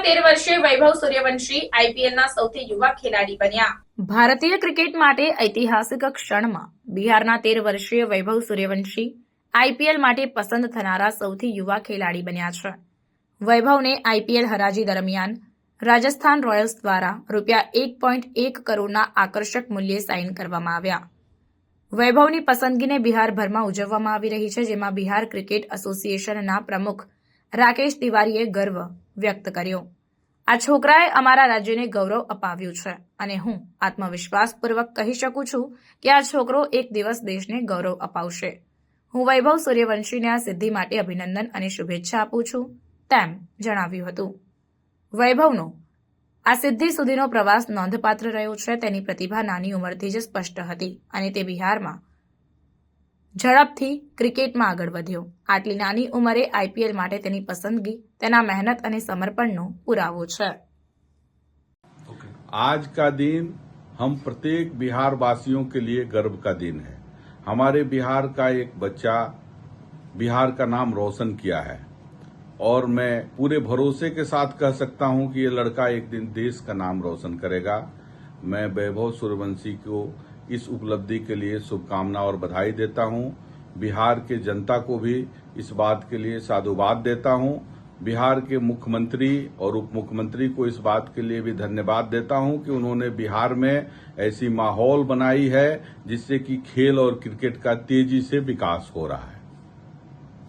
તેર વર્ષે વૈભવ સૂર્યવંશી આઈપીએલના સૌથી યુવા ખેલાડી બન્યા. ભારતીય ક્રિકેટ માટે ઐતિહાસિક ક્ષણમાં બિહારના તેર વર્ષીય વૈભવ સૂર્યવંશી આઈપીએલ માટે પસંદ થનારા સૌથી યુવા ખેલાડી બન્યા છે. વૈભવને આઈપીએલ હરાજી દરમિયાન રાજસ્થાન રોયલ્સ દ્વારા રૂપિયા એક પોઈન્ટ એક કરોડના આકર્ષક મૂલ્યે સાઇન કરવામાં આવ્યા. વૈભવની પસંદગીને બિહારભરમાં ઉજવવામાં આવી રહી છે, જેમાં બિહાર ક્રિકેટ એસોસિએશનના પ્રમુખ રાકેશ તિવારીએ ગર્વ વ્યક્ત કર્યો. આ છોકરાએ અમારા રાજ્યને ગૌરવ અપાવ્યું છે અને હું આત્મવિશ્વાસપૂર્વક કહી શકું છું કે આ છોકરો એક દિવસ દેશને ગૌરવ અપાવશે. હું વૈભવ સૂર્યવંશીને આ સિદ્ધિ માટે અભિનંદન અને શુભેચ્છા આપું છું, તેમ જણાવ્યું હતું. વૈભવનો, આ સિદ્ધિ સુધીનો પ્રવાસ નોંધપાત્ર રહ્યો છે તેની પ્રતિભા નાની ઉંમરથી જ સ્પષ્ટ હતી અને તે બિહારમાં ઝડપથી ક્રિકેટમાં આગળ વધ્યો આટલી નાની ઉંમરે આઈપીએલ માટે તેની પસંદગી તેના મહેનત અને સમર્પણનો પુરાવો છે आज का दिन हम प्रत्येक बिहार वासियों के लिए गर्व का दिन है हमारे बिहार का एक बच्चा बिहार का नाम रोशन किया है और मैं पूरे भरोसे के साथ कह सकता हूं कि ये लड़का एक दिन देश का नाम रोशन करेगा मैं वैभव सूर्यवंशी को इस उपलब्धि के लिए शुभकामना और बधाई देता हूँ। बिहार के जनता को भी इस बात के लिए साधुवाद देता हूँ। बिहार के मुख्यमंत्री और उप मुख्यमंत्री को इस बात के लिए भी धन्यवाद देता हूँ कि उन्होंने बिहार में ऐसी माहौल बनाई है जिससे कि खेल और क्रिकेट का तेज़ी से विकास हो रहा है।